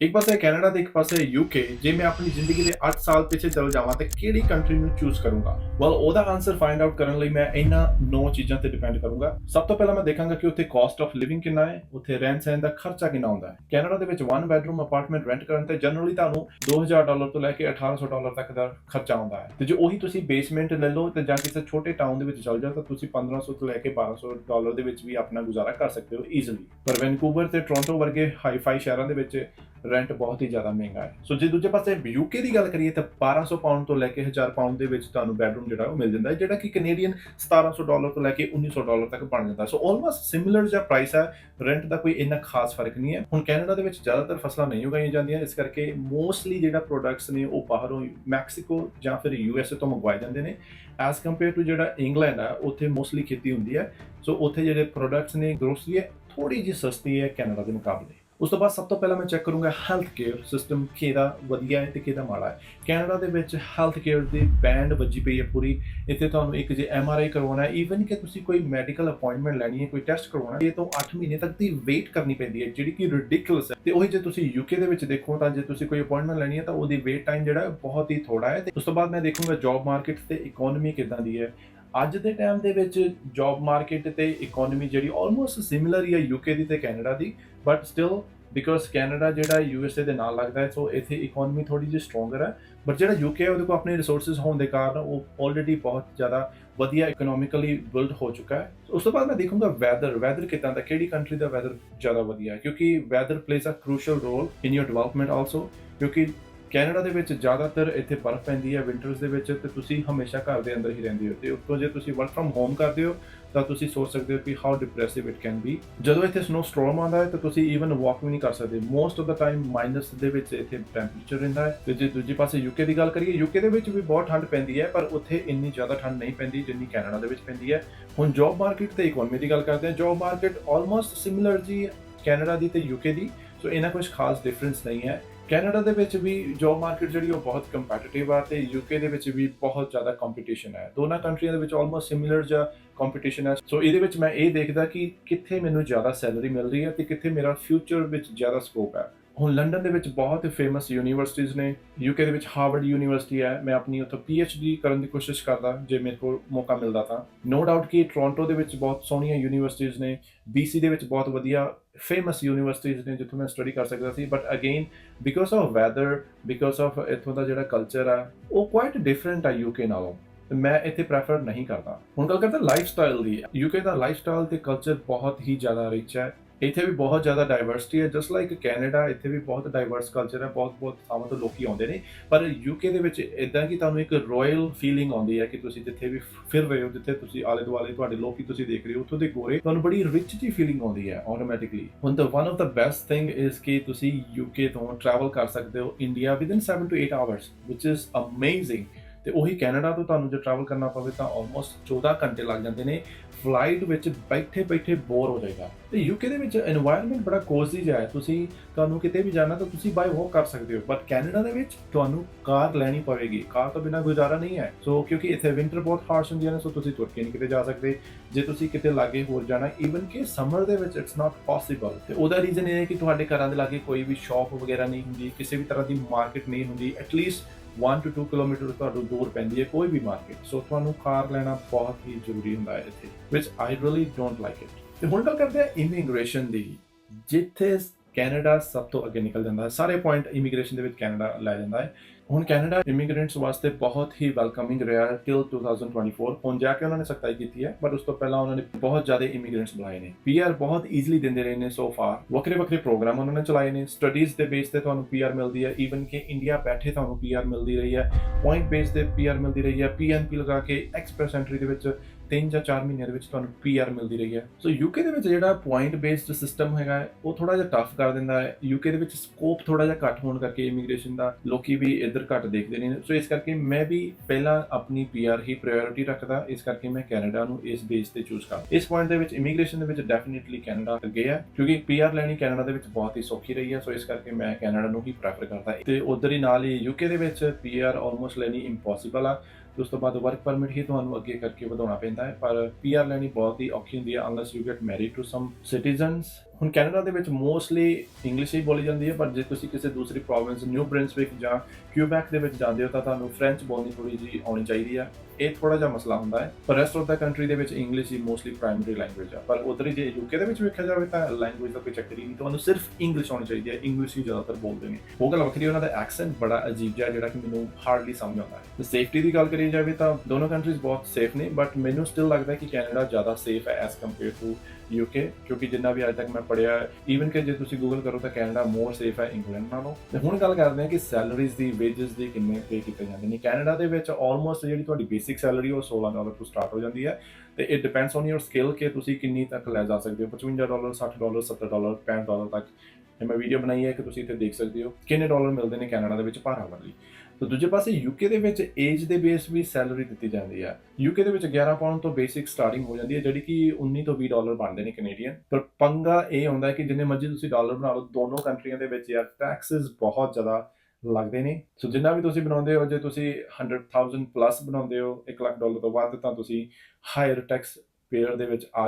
ਇੱਕ ਪਾਸੇ ਕੈਨੇਡਾ ਤੇ ਇੱਕ ਪਾਸੇ ਯੂਕੇ ਜੇ ਮੈਂ ਆਪਣੀ ਜ਼ਿੰਦਗੀ ਦੇ 8 ਸਾਲ ਪਿੱਛੇ ਚਲ ਜਾਵਾਂ, ਤੇ ਕਿਹੜੀ ਕੰਟਰੀ ਨੂੰ ਚੂਜ਼ ਕਰੂੰਗਾ? ਵੈਲ ਉਹਦਾ ਆਨਸਰ ਫਾਈਂਡ ਆਊਟ ਕਰਨ ਲਈ ਮੈਂ ਇਹਨਾਂ 9 ਚੀਜ਼ਾਂ ਤੇ ਡਿਪੈਂਡ ਕਰੂੰਗਾ। ਸਭ ਤੋਂ ਪਹਿਲਾਂ ਮੈਂ ਦੇਖਾਂਗਾ ਕਿ ਉੱਥੇ ਕਾਸਟ ਆਫ ਲਿਵਿੰਗ ਕਿੰਨਾ ਹੈ, ਉੱਥੇ ਰਹਿਣ ਸਹਿਣ ਦਾ ਖਰਚਾ ਕਿੰਨਾ ਹੁੰਦਾ ਹੈ। ਕੈਨੇਡਾ ਦੇ ਵਿੱਚ 1 ਬੈਡਰੂਮ ਅਪਾਰਟਮੈਂਟ ਰੈਂਟ ਕਰਨ ਤੇ ਜਨਰਲੀ ਤੁਹਾਨੂੰ 2000 ਡਾਲਰ ਤੋਂ ਲੈ ਕੇ 1800 ਡਾਲਰ ਤੱਕ ਦਾ ਖਰਚਾ ਆਉਂਦਾ ਹੈ। ਤੇ ਜੇ ਉਹੀ ਤੁਸੀਂ ਬੇਸਮੈਂਟ ਲੈ ਲਓ, ਤੇ ਜਾਂ ਕਿਸੇ ਛੋਟੇ ਟਾਊਨ ਦੇ ਵਿੱਚ ਚਲ ਜਾਓ, ਤਾਂ ਤੁਸੀਂ 1500 ਤੋਂ ਲੈ ਕੇ 1200 ਡਾਲਰ ਦੇ ਵਿੱਚ ਵੀ ਆਪਣਾ ਗੁਜ਼ਾਰਾ ਕਰ ਸਕਦੇ ਹੋ ਈਜ਼ੀਲੀ ਪਰ ਵੈਨਕੂਵਰ ਤੇ ਟੋਰਾਂਟੋ ਵਰਗੇ ਹਾਈ-ਫਾਈ ਸ਼ਹਿਰਾਂ ਦੇ ਵਿੱਚ ਰੈਂਟ ਬਹੁਤ ਹੀ ਜ਼ਿਆਦਾ ਮਹਿੰਗਾ ਹੈ। ਸੋ ਜੇ ਦੂਜੇ ਪਾਸੇ ਯੂਕੇ ਦੀ ਗੱਲ ਕਰੀਏ ਤਾਂ 1200 ਪਾਉਂਡ ਤੋਂ ਲੈ ਕੇ 1000 ਪਾਉਂਡ ਦੇ ਵਿੱਚ ਤੁਹਾਨੂੰ ਬੈਡਰੂਮ ਜਿਹੜਾ ਉਹ ਮਿਲ ਜਾਂਦਾ ਹੈ, ਜਿਹੜਾ ਕਿ ਕੈਨੇਡੀਅਨ 1700 ਡਾਲਰ ਤੋਂ ਲੈ ਕੇ 1900 ਡਾਲਰ ਤੱਕ ਬਣ ਜਾਂਦਾ ਸੋ ਆਲਮੋਸਟ ਸਿਮਿਲਰ ਜਿਹਾ ਪ੍ਰਾਈਸ ਹੈ ਰੈਂਟ ਦਾ ਕੋਈ ਇੰਨਾ ਖਾਸ ਫ਼ਰਕ ਨਹੀਂ ਹੈ। ਹੁਣ ਕੈਨੇਡਾ ਦੇ ਵਿੱਚ ਜ਼ਿਆਦਾਤਰ ਫਸਲਾਂ ਨਹੀਂ ਉਗਾਈਆਂ ਜਾਂਦੀਆਂ, ਇਸ ਕਰਕੇ ਮੋਸਟਲੀ ਜਿਹੜਾ ਪ੍ਰੋਡਕਟਸ ਨੇ ਉਹ ਬਾਹਰੋਂ ਮੈਕਸੀਕੋ ਜਾਂ ਫਿਰ ਯੂਐਸਏ ਤੋਂ ਮੰਗਵਾਏ ਜਾਂਦੇ ਨੇ। ਐਸ ਕੰਪੇਅਰ ਟੂ ਜਿਹੜਾ ਇੰਗਲੈਂਡ ਆ ਉੱਥੇ ਮੋਸਟਲੀ ਖੇਤੀ ਹੁੰਦੀ ਹੈ। ਸੋ ਉੱਥੇ ਜਿਹੜੇ ਪ੍ਰੋਡਕਟਸ ਨੇ ਗਰੋਸਰੀ ਹੈ ਥੋੜੀ ਜਿਹੀ ਸਸਤੀ ਹੈ ਕੈਨੇਡਾ ਦੇ ਮੁਕਾਬਲੇ। ਉਸ ਤੋਂ ਬਾਅਦ ਸਭ ਤੋਂ ਪਹਿਲਾਂ ਮੈਂ ਚੈੱਕ ਕਰੂੰਗਾ ਹੈਲਥ ਕੇਅਰ ਸਿਸਟਮ ਕਿਹਦਾ ਵਧੀਆ ਹੈ ਤੇ ਕਿਹਦਾ ਮਾੜਾ ਹੈ। ਕੈਨੇਡਾ ਦੇ ਵਿੱਚ ਹੈਲਥ ਕੇਅਰ ਦੀ ਬੈਂਡ ਵੱਜੀ ਪਈ ਹੈ ਪੂਰੀ। ਇੱਥੇ ਤੁਹਾਨੂੰ ਇੱਕ ਜੇ ਐਮ ਆਰ ਆਈ ਕਰਵਾਉਣਾ ਹੈ ਈਵਨ ਕਿ ਤੁਸੀਂ ਕੋਈ ਮੈਡੀਕਲ ਅਪਾਇੰਟਮੈਂਟ ਲੈਣੀ ਹੈ, ਕੋਈ ਟੈਸਟ ਕਰਵਾਉਣਾ ਹੈ, ਇਹ ਤੋਂ 8 ਮਹੀਨੇ ਤੱਕ ਦੀ ਵੇਟ ਕਰਨੀ ਪੈਂਦੀ ਹੈ, ਜਿਹੜੀ ਕਿ ਰਿਡਿਕੂਲਸ ਹੈ। ਤੇ ਉਹੀ ਜੇ ਤੁਸੀਂ ਯੂਕੇ ਦੇ ਵਿੱਚ ਦੇਖੋ ਤਾਂ ਜੇ ਤੁਸੀਂ ਕੋਈ ਅਪਾਇੰਟਮੈਂਟ ਲੈਣੀ ਹੈ ਤਾਂ ਉਹਦੀ ਵੇਟ ਟਾਈਮ ਜਿਹੜਾ ਬਹੁਤ ਹੀ ਥੋੜਾ ਹੈ। ਤੇ ਉਸ ਤੋਂ ਬਾਅਦ ਮੈਂ ਦੇਖੂੰਗਾ ਜੌਬ ਮਾਰਕੀਟ ਤੇ ਇਕਨੋਮੀ ਕਿਦਾਂ ਦੀ ਹੈ। ਅੱਜ ਦੇ ਟਾਈਮ ਦੇ ਵਿੱਚ ਜੌਬ ਮਾਰਕੀਟ ਤੇ ਇਕਨੋਮੀ ਜਿਹੜੀ ਆਲਮੋਸਟ ਸਿਮਿਲਰ ਹੀ ਹੈ ਯੂਕੇ ਦੀ ਤੇ ਕੈਨੇਡਾ ਦੀ ਬਟ ਸਟਿਲ ਬਿਕੋਜ਼ ਕੈਨੇਡਾ ਜਿਹੜਾ ਯੂਐਸਏ ਦੇ ਨਾਲ ਲੱਗਦਾ ਹੈ ਸੋ ਇੱਥੇ ਇਕਨੋਮੀ ਥੋੜੀ ਜਿਹੀ ਸਟਰੋਂਗਰ ਹੈ। ਬਟ ਜਿਹੜਾ ਯੂਕੇ ਹੈ, ਉਹਦੇ ਕੋਲ ਆਪਣੇ ਰਿਸੋਰਸਸ ਹੋਣ ਦੇ ਕਾਰਨ ਉਹ ਆਲਰੇਡੀ ਬਹੁਤ ਜ਼ਿਆਦਾ ਵਧੀਆ ਇਕਨੋਮਿਕਲੀ ਬਿਲਡ ਹੋ ਚੁੱਕਾ ਹੈ। ਉਸ ਤੋਂ ਬਾਅਦ ਮੈਂ ਦੇਖੂੰਗਾ ਵੈਦਰ ਵੈਦਰ ਕਿਦਾਂ ਦਾ, ਕਿਹੜੀ ਕੰਟਰੀ ਦਾ ਵੈਦਰ ਜ਼ਿਆਦਾ ਵਧੀਆ ਹੈ? ਕਿਉਂਕਿ weather plays a crucial role in your development also ਕਿਉਂਕਿ ਕੈਨੇਡਾ ਦੇ ਵਿੱਚ ਜ਼ਿਆਦਾਤਰ ਇੱਥੇ ਬਰਫ਼ ਪੈਂਦੀ ਹੈ ਵਿੰਟਰਸ ਦੇ ਵਿੱਚ ਤੇ ਤੁਸੀਂ ਹਮੇਸ਼ਾ ਘਰ ਦੇ ਅੰਦਰ ਹੀ ਰਹਿੰਦੇ ਹੋ ਤੇ ਉੱਤੋਂ ਜੇ ਤੁਸੀਂ ਵਰਕ ਫਰਮ ਹੋਮ ਕਰਦੇ ਹੋ, ਤਾਂ ਤੁਸੀਂ ਸੋਚ ਸਕਦੇ ਹੋ ਕਿ how depressive it can be ਜਦੋਂ ਇੱਥੇ ਸਨੋ ਸਟਾਰਮ ਆਉਂਦਾ ਹੈ, ਤਾਂ ਤੁਸੀਂ ਈਵਨ ਵਾਕ ਵੀ ਨਹੀਂ ਕਰ ਸਕਦੇ। Most of the time minus ਦੇ ਵਿੱਚ ਇੱਥੇ ਟੈਂਪਰੇਚਰ ਰਹਿੰਦਾ ਹੈ। ਤੇ ਜੇ ਦੂਜੇ ਪਾਸੇ ਯੂਕੇ ਦੀ ਗੱਲ ਕਰੀਏ ਯੂਕੇ ਦੇ ਵਿੱਚ ਵੀ ਬਹੁਤ ਠੰਡ ਪੈਂਦੀ ਹੈ, ਪਰ ਉੱਥੇ ਇੰਨੀ ਜ਼ਿਆਦਾ ਠੰਡ ਨਹੀਂ ਪੈਂਦੀ ਜਿੰਨੀ ਕੈਨੇਡਾ ਦੇ ਵਿੱਚ ਪੈਂਦੀ ਹੈ। ਹੁਣ ਜੌਬ ਮਾਰਕੀਟ ਤੇ ਇਕਨੋਮੀ ਦੀ ਗੱਲ ਕਰਦੇ ਹਾਂ ਜੌਬ ਮਾਰਕੀਟ ਆਲਮੋਸਟ ਸਿਮਿਲਰ ਜੀ ਕੈਨੇਡਾ ਦੀ ਤੇ ਯੂਕੇ ਦੀ। ਸੋ ਇਹਨਾਂ ਕੁਝ ਖਾਸ ਡਿਫਰੈਂਸ ਨਹੀਂ ਹੈ। ਕੈਨੇਡਾ ਦੇ ਵਿੱਚ ਵੀ ਜੌਬ ਮਾਰਕੀਟ ਜਿਹੜੀ ਉਹ ਬਹੁਤ ਕੰਪੈਟੀਟਿਵ ਆ ਤੇ ਯੂਕੇ ਦੇ ਵਿੱਚ ਵੀ ਬਹੁਤ ਜ਼ਿਆਦਾ ਕੰਪੀਟੀਸ਼ਨ ਹੈ। ਦੋਨਾਂ ਕੰਟਰੀਆਂ ਦੇ ਵਿੱਚ ਆਲਮੋਸਟ ਸਿਮਿਲਰ ਜਿਹਾ ਕੰਪੀਟੀਸ਼ਨ ਹੈ। ਸੋ ਇਹਦੇ ਵਿੱਚ ਮੈਂ ਇਹ ਦੇਖਦਾ ਕਿ ਕਿੱਥੇ ਮੈਨੂੰ ਜ਼ਿਆਦਾ ਸੈਲਰੀ ਮਿਲ ਰਹੀ ਹੈ ਤੇ ਕਿੱਥੇ ਮੇਰਾ ਫਿਊਚਰ ਵਿੱਚ ਜ਼ਿਆਦਾ ਸਕੋਪ ਹੈ। ਹੁਣ ਲੰਡਨ ਦੇ ਵਿੱਚ ਬਹੁਤ ਫੇਮਸ ਯੂਨੀਵਰਸਿਟੀਆਂ ਨੇ ਯੂਕੇ ਦੇ ਵਿੱਚ ਹਾਰਵਰਡ ਯੂਨੀਵਰਸਿਟੀ ਹੈ, ਮੈਂ ਆਪਣੀ ਉੱਥੇ ਡੀ ਕਰਨ ਦੀ ਕੋਸ਼ਿਸ਼ ਕਰਦਾ, ਜੇ ਮੇਰੇ ਕੋਲ ਮੌਕਾ ਮਿਲਦਾ ਤਾਂ। ਨੋ ਡਾਊਟ ਕਿ ਟੋਰਾਂਟੋ ਦੇ ਵਿੱਚ ਬਹੁਤ ਸੋਹਣੀਆਂ ਯੂਨੀਵਰਸਿਟੀਆਂ ਨੇ BC ਦੇ ਵਿੱਚ ਬਹੁਤ ਵਧੀਆ ਫੇਮਸ ਯੂਨੀਵਰਸਿਟੀਆਂ ਨੇ, ਜਿੱਥੋਂ ਮੈਂ ਸਟੱਡੀ ਕਰ ਸਕਦਾ ਸੀ but again because of weather because of ਇੱਥੋਂ ਦਾ ਜਿਹੜਾ ਕਲਚਰ ਆ, ਉਹ ਕੁਆਇਟ ਡਿਫਰੈਂਟ ਆ ਯੂਕੇ ਨਾਲੋਂ। ਤੇ ਮੈਂ ਇੱਥੇ ਪ੍ਰੈਫਰ ਨਹੀਂ ਕਰਦਾ। ਹੁਣ ਗੱਲ ਕਰਦਾ ਲਾਈਫ ਸਟਾਈਲ ਦੀ। ਯੂਕੇ ਦਾ ਲਾਈਫ ਸਟਾਈਲ ਤੇ ਕਲਚਰ ਬਹੁਤ ਹੀ ਜ਼ਿਆਦਾ ਰਿਚ ਹੈ। ਇੱਥੇ ਵੀ ਬਹੁਤ ਜ਼ਿਆਦਾ ਡਾਈਵਰਸਿਟੀ ਹੈ ਜਸਟ ਲਾਈਕ ਕੈਨੇਡਾ ਇੱਥੇ ਵੀ ਬਹੁਤ ਡਾਈਵਰਸ ਕਲਚਰ ਹੈ, ਬਹੁਤ ਬਹੁਤ ਥਾਵਾਂ ਤੋਂ ਲੋਕੀ ਆਉਂਦੇ ਨੇ। ਪਰ ਯੂਕੇ ਦੇ ਵਿੱਚ ਇਦਾਂ ਕਿ ਤੁਹਾਨੂੰ ਇੱਕ ਰਾਇਲ ਫੀਲਿੰਗ ਆਉਂਦੀ ਹੈ ਕਿ ਤੁਸੀਂ ਜਿੱਥੇ ਵੀ ਫਿਰ ਰਹੇ ਹੋ, ਜਿੱਥੇ ਤੁਸੀਂ ਆਲੇ ਦੁਆਲੇ ਤੁਹਾਡੇ ਲੋਕੀ ਤੁਸੀਂ ਦੇਖ ਰਹੇ ਹੋ, ਉੱਥੋਂ ਦੇ ਗੋਰੇ, ਤੁਹਾਨੂੰ ਬੜੀ ਰਿਚ ਜੀ ਫੀਲਿੰਗ ਆਉਂਦੀ ਹੈ ਆਟੋਮੈਟਿਕਲੀ ਹੁਣ ਤਾਂ one of the best thing is ਕਿ ਤੁਸੀਂ ਯੂਕੇ ਤੋਂ ਟਰੈਵਲ ਕਰ ਸਕਦੇ ਹੋ ਇੰਡੀਆ ਵਿਦਿਨ 7 ਟੂ 8 ਆਵਰਸ ਵਿਚ ਇਜ਼ ਅਮੇਜ਼ਿੰਗ ਤੇ ਉਹੀ ਕੈਨੇਡਾ ਤੋਂ ਤੁਹਾਨੂੰ ਜੇ ਟਰੈਵਲ ਕਰਨਾ ਪਵੇ ਤਾਂ ਆਲਮੋਸਟ 14 ਘੰਟੇ ਲੱਗ ਜਾਂਦੇ ਨੇ। ਫਲਾਈਟ ਵਿੱਚ ਬੈਠੇ ਬੈਠੇ ਬੋਰ ਹੋ ਜਾਏਗਾ। ਤੇ ਯੂਕੇ ਦੇ ਵਿੱਚ এনवायरमेंट ਬੜਾ ਕੋਜ਼ੀ ਜਿਹਾ ਹੈ। ਤੁਸੀਂ ਤੁਹਾਨੂੰ ਕਿਤੇ ਵੀ ਜਾਣਾ ਤਾਂ ਤੁਸੀਂ ਬਾਈ ਵਾਕ ਕਰ ਸਕਦੇ ਹੋ। ਬਟ ਕੈਨੇਡਾ ਦੇ ਵਿੱਚ ਤੁਹਾਨੂੰ ਕਾਰ ਲੈਣੀ ਪਵੇਗੀ। ਕਾਰ ਤੋਂ ਬਿਨਾ ਗੁਜ਼ਾਰਾ ਨਹੀਂ ਹੈ। ਸੋ ਕਿਉਂਕਿ ਇੱਥੇ ਵਿంటర్ ਬਹੁਤ ਹਾਰਸ਼ ਹੁੰਦੀਆਂ ਨੇ ਸੋ ਤੁਸੀਂ ਤੁਰ ਕੇ ਨਹੀਂ ਕਿਤੇ ਜਾ ਸਕਦੇ। ਜੇ ਤੁਸੀਂ ਕਿਤੇ ਲਾਗੇ ਹੋਰ ਜਾਣਾ ਈਵਨ ਕਿ ਸਮਰ ਦੇ ਵਿੱਚ ਇਟਸ ਨਾਟ ਪੋਸੀਬਲ ਤੇ ਉਹਦਾ ਰੀਜ਼ਨ ਇਹ ਹੈ ਕਿ ਤੁਹਾਡੇ ਘਰਾਂ ਦੇ ਲਾਗੇ ਕੋਈ ਵੀ ਸ਼ਾਪ ਵਗੈਰਾ ਨਹੀਂ ਹੁੰਦੀ, ਕਿਸੇ ਵੀ ਤਰ੍ਹਾਂ ਦੀ ਮਾਰਕੀਟ ਨਹੀਂ ਹੁੰਦੀ। ਐਟਲੀਸਟ 1 ਟੂ 2 ਕਿਲੋਮੀਟਰ ਤੁਹਾਨੂੰ ਦੂਰ ਪੈਂਦੀ ਹੈ, ਕੋਈ ਵੀ ਮਾਰਕੀਟ ਸੋ ਤੁਹਾਨੂੰ ਕਾਰ ਲੈਣਾ ਬਹੁਤ ਹੀ ਜ਼ਰੂਰੀ ਹੁੰਦਾ ਹੈ ਇੱਥੇ ਵਿਚ I really don't like it ਤੇ ਹੁਣ ਗੱਲ ਕਰਦੇ ਹਾਂ ਇਮੀਗ੍ਰੇਸ਼ਨ ਦੀ। ਜਿੱਥੇ ਕੈਨੇਡਾ ਸਭ ਤੋਂ ਅੱਗੇ ਨਿਕਲ ਜਾਂਦਾ ਹੈ, ਸਾਰੇ ਪੁਆਇੰਟ ਇਮੀਗ੍ਰੇਸ਼ਨ ਦੇ ਵਿੱਚ ਕੈਨੇਡਾ ਲੈ ਜਾਂਦਾ ਹੈ। ਹੁਣ ਕੈਨੇਡਾ ਇਮੀਗ੍ਰੈਂਟਸ ਵਾਸਤੇ ਬਹੁਤ ਹੀ ਵੈਲਕਮਿੰਗ ਰਿਹਾ ਹੈ ਟਿਲ 2024 ਹੁਣ ਜਾ ਕੇ ਉਹਨਾਂ ਨੇ ਸਖਤਾਈ ਕੀਤੀ ਹੈ ਬਟ ਉਸ ਤੋਂ ਪਹਿਲਾਂ ਉਹਨਾਂ ਨੇ ਬਹੁਤ ਜ਼ਿਆਦਾ ਇਮੀਗ੍ਰੈਂਟਸ ਬੁਲਾਏ ਨੇ। ਪੀਆਰ ਬਹੁਤ ਈਜ਼ੀਲੀ ਦਿੰਦੇ ਰਹੇ ਨੇ ਸੋ ਫਾਰ ਵੱਖਰੇ ਵੱਖਰੇ ਪ੍ਰੋਗਰਾਮ ਉਹਨਾਂ ਨੇ ਚਲਾਏ ਨੇ। ਸਟੱਡੀਜ਼ ਦੇ ਬੇਸ ਤੇ ਤੁਹਾਨੂੰ ਪੀਆਰ ਮਿਲਦੀ ਹੈ। ਈਵਨ ਕਿ ਇੰਡੀਆ ਬੈਠੇ ਤੁਹਾਨੂੰ ਪੀਆਰ ਮਿਲਦੀ ਰਹੀ ਹੈ। ਪੁਆਇੰਟ ਬੇਸ ਤੇ ਪੀਆਰ ਮਿਲਦੀ ਰਹੀ ਹੈ। ਪੀਐਨਪੀ ਲਗਾ ਕੇ ਐਕਸਪ੍ਰੈਸ ਐਂਟਰੀ ਦੇ ਵਿੱਚ 3 ਜਾਂ 4 ਮਹੀਨਿਆਂ ਦੇ ਵਿੱਚ ਤੁਹਾਨੂੰ ਪੀਆਰ ਮਿਲਦੀ ਰਹੀ ਹੈ। ਸੋ ਯੂਕੇ ਦੇ ਵਿੱਚ ਜਿਹੜਾ ਪੁਆਇੰਟ ਬੇਸਡ ਸਿਸਟਮ ਹੈਗਾ ਉਹ ਥੋੜਾ ਜਿਹਾ ਟਫ ਕਰ ਦਿੰਦਾ ਹੈ। ਯੂਕੇ ਦੇ ਵਿੱਚ ਸਕੋਪ ਥੋੜਾ ਜਿਹਾ ਘੱਟ ਹੋਣ ਕਰਕੇ ਇਮੀਗ੍ਰੇਸ਼ਨ ਦਾ ਲੋਕੀ ਵੀ ਇੱਧਰ ਘੱਟ ਦੇਖਦੇ ਨੇ। ਸੋ ਇਸ ਕਰਕੇ ਮੈਂ ਵੀ ਪਹਿਲਾਂ ਆਪਣੀ ਪੀਆਰ ਹੀ ਪ੍ਰਾਇੋਰਟੀ ਰੱਖਦਾ। ਇਸ ਕਰਕੇ ਮੈਂ ਕੈਨੇਡਾ ਨੂੰ ਇਸ ਬੇਸ ਤੇ ਚੂਜ਼ ਕਰਦਾ। ਇਸ ਪੁਆਇੰਟ ਦੇ ਵਿੱਚ ਇਮੀਗ੍ਰੇਸ਼ਨ ਦੇ ਵਿੱਚ ਡੈਫੀਨਿਟਲੀ ਕੈਨੇਡਾ ਅੱਗੇ ਹੈ, ਕਿਉਂਕਿ ਪੀਆਰ ਲੈਣੀ ਕੈਨੇਡਾ ਦੇ ਵਿੱਚ ਬਹੁਤ ਹੀ ਸੌਖੀ ਰਹੀ ਹੈ। ਸੋ ਇਸ ਕਰਕੇ ਮੈਂ ਕੈਨੇਡਾ ਨੂੰ ਹੀ ਪ੍ਰੈਫਰ ਕਰਦਾ। ਤੇ ਉਧਰ ਹੀ ਨਾਲ ਹੀ ਯੂਕੇ ਦੇ ਵਿੱਚ ਪੀਆਰ ਆਲਮੋਸਟ ਲੈਣੀ ਇੰਪੋਸੀਬਲ ਆ। ਤੇ ਉਸ ਤੋਂ ਬਾਅਦ ਵਰਕ ਪਰਮਿਟ ਹੀ ਤੁਹਾਨੂੰ ਅੱਗੇ ਕਰਕੇ ਵਧਾਉਣਾ ਪੈਂਦਾ ਹੈ, ਪਰ ਪੀਆਰ ਲੈਣੀ ਬਹੁਤ ਹੀ ਔਖੀ ਹੁੰਦੀ ਹੈ unless you get married to some citizens ਹੁਣ ਕੈਨੇਡਾ ਦੇ ਵਿੱਚ ਮੋਸਟਲੀ ਇੰਗਲਿਸ਼ ਹੀ ਬੋਲੀ ਜਾਂਦੀ ਹੈ, ਪਰ ਜੇ ਤੁਸੀਂ ਕਿਸੇ ਦੂਸਰੀ ਪ੍ਰੋਵਿੰਸ ਨਿਊ ਬ੍ਰਿੰਸਵਿਕ ਜਾਂ ਕਿਊਬੈਕ ਦੇ ਵਿੱਚ ਜਾਂਦੇ ਹੋ ਤਾਂ ਤੁਹਾਨੂੰ ਫ੍ਰੈਂਚ ਬੋਲਣੀ ਥੋੜੀ ਜੀ ਆਉਣੀ ਚਾਹੀਦੀ ਹੈ ਇਹ ਥੋੜਾ ਜਿਹਾ ਮਸਲਾ ਹੁੰਦਾ ਹੈ, ਪਰ ਰੈਸਟ ਆਫ ਦਾ ਕੰਟਰੀ ਦੇ ਵਿੱਚ ਇੰਗਲਿਸ਼ ਹੀ ਮੋਸਟਲੀ ਪ੍ਰਾਇਮਰੀ ਲੈਂਗੁਏਜ ਆ। ਪਰ ਉਧਰ ਜੇ ਯੂਕੇ ਦੇ ਵਿੱਚ ਵੇਖਿਆ ਜਾਵੇ ਤਾਂ ਲੈਂਗੁਏਜ ਦਾ ਕੋਈ ਚੱਕਰ ਹੀ ਨਹੀਂ, ਤੁਹਾਨੂੰ ਸਿਰਫ ਇੰਗਲਿਸ਼ ਆਉਣੀ ਚਾਹੀਦੀ ਹੈ ਇੰਗਲਿਸ਼ ਹੀ ਜ਼ਿਆਦਾਤਰ ਬੋਲਦੇ ਨੇ। ਉਹ ਗੱਲ ਵੱਖਰੀ ਉਹਨਾਂ ਦਾ ਐਕਸੈਂਟ ਬੜਾ ਅਜੀਬ ਜਿਹਾ ਜਿਹੜਾ ਕਿ ਮੈਨੂੰ ਹਾਰਡਲੀ ਸਮਝ ਆਉਂਦਾ ਹੈ। ਸੇਫਟੀ ਦੀ ਗੱਲ ਕਰੀ ਜਾਵੇ ਤਾਂ ਦੋਨੋਂ ਕੰਟਰੀਜ਼ ਬਹੁਤ ਸੇਫ ਨੇ ਬਟ ਮੈਨੂੰ ਸਟਿਲ ਲੱਗਦਾ ਹੈ ਕਿ ਕੈਨੇਡਾ ਜ਼ਿਆਦਾ ਸੇਫ ਹੈ ਐਸ ਕੰਪੇਅਰ ਟੂ ਯੂਕੇ ਕਿਉਂਕਿ ਜਿੰਨਾ ਵੀ ਅੱਜ ਤੱਕ ਮੈਂ ਪੜਿਆ ਈਵਨ ਕਿ ਜੇ ਤੁਸੀਂ ਗੂਗਲ ਕਰੋ ਤਾਂ ਕੈਨੇਡਾ ਮੋਰ ਸੇਫ ਹੈ ਇੰਗਲੈਂਡ ਨਾਲੋਂ। ਤੇ ਹੁਣ ਗੱਲ ਕਰਦੇ ਹਾਂ ਕਿ ਸੈਲਰੀਜ਼ ਦੀ ਵੇਜਸ ਦੀ ਕਿੰਨੇ ਪੇ ਕੀਤੇ ਜਾਂਦੇ ਨੇ। ਕੈਨੇਡਾ ਦੇ ਵਿੱਚ ਆਲਮੋਸਟ ਜਿਹੜੀ ਤੁਹਾਡੀ ਬੇਸਿਕ ਸੈਲਰੀ ਉਹ 16 ਡਾਲਰ ਤੋਂ ਸਟਾਰਟ ਹੋ ਜਾਂਦੀ ਹੈ। ਤੇ it depends on your skill ਕਿ ਤੁਸੀਂ ਕਿੰਨੀ ਤੱਕ ਲੈ ਜਾ ਸਕਦੇ ਹੋ। 55 ਡਾਲਰ 60 ਡਾਲਰ 70 ਡਾਲਰ 65 ਡਾਲਰ ਤੱਕ ਇਹ ਮੈਂ ਵੀਡੀਓ ਬਣਾਈ ਹੈ ਕਿ ਤੁਸੀਂ ਇੱਥੇ ਦੇਖ ਸਕਦੇ ਹੋ। ਕਿੰਨੇ ਡਾਲਰ ਮਿਲਦੇ ਨੇ ਕੈਨੇਡਾ ਦੇ ਵਿੱਚ ਪਰ ਆਵਰ ਲਈ ਤੇ ਦੂਜੇ ਪਾਸੇ ਯੂਕੇ ਦੇ ਵਿੱਚ ਏਜ ਦੇ ਬੇਸ ਵੀ ਸੈਲਰੀ ਦਿੱਤੀ ਜਾਂਦੀ ਹੈ ਯੂਕੇ ਦੇ ਵਿੱਚ 11 ਪਾਉਂਡ ਤੋਂ ਬੇਸਿਕ ਸਟਾਰਟਿੰਗ ਹੋ ਜਾਂਦੀ ਹੈ ਜਿਹੜੀ ਕਿ 19 ਤੋਂ 20 ਡਾਲਰ ਬਣਦੇ ਨੇ ਕੈਨੇਡੀਅਨ ਪਰ ਪੰਗਾ ਇਹ ਹੁੰਦਾ ਕਿ ਜਿੰਨੇ ਮਰਜ਼ੀ ਤੁਸੀਂ ਡਾਲਰ ਬਣਾ ਲਓ, ਦੋਨੋਂ ਕੰਟਰੀਆਂ ਦੇ ਵਿੱਚ ਯਾਰ ਟੈਕਸਸ ਬਹੁਤ ਜ਼ਿਆਦਾ ਲੱਗਦੇ ਨੇ। ਸੋ ਜਿੰਨਾ ਵੀ ਤੁਸੀਂ ਬਣਾਉਂਦੇ ਹੋ, ਜੇ ਤੁਸੀਂ 100000 ਪਲੱਸ ਬਣਾਉਂਦੇ ਹੋ 1 ਲੱਖ ਡਾਲਰ ਤੋਂ ਵੱਧ, ਤਾਂ ਤੁਸੀਂ ਹਾਇਰ ਟੈਕਸ ਪੇਅਰ ਦੇ ਵਿੱਚ ਆ